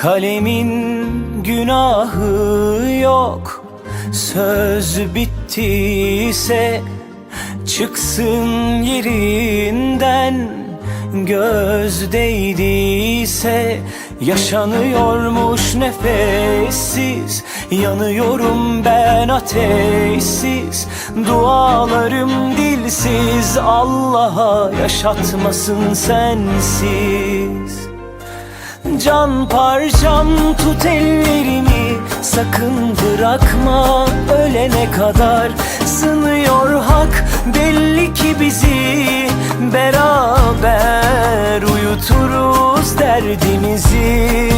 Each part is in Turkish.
Kalemin günahı yok. Söz bittiyse Çıksın yerinden. Göz değdiyse Yaşanıyormuş nefessiz. Yanıyorum ben ateşsiz. Dualarım dilsiz. Allah'a yaşatmasın sensiz Can parçam tut ellerimi. Sakın bırakma ölene kadar. Sınıyor hak belli ki bizi. Beraber uyuturuz derdimizi.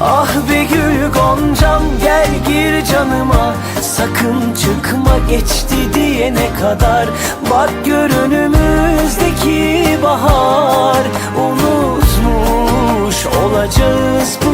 Ah be gül goncam gel gir canıma. Sakın çıkma geçti diyene kadar. Bak gör Just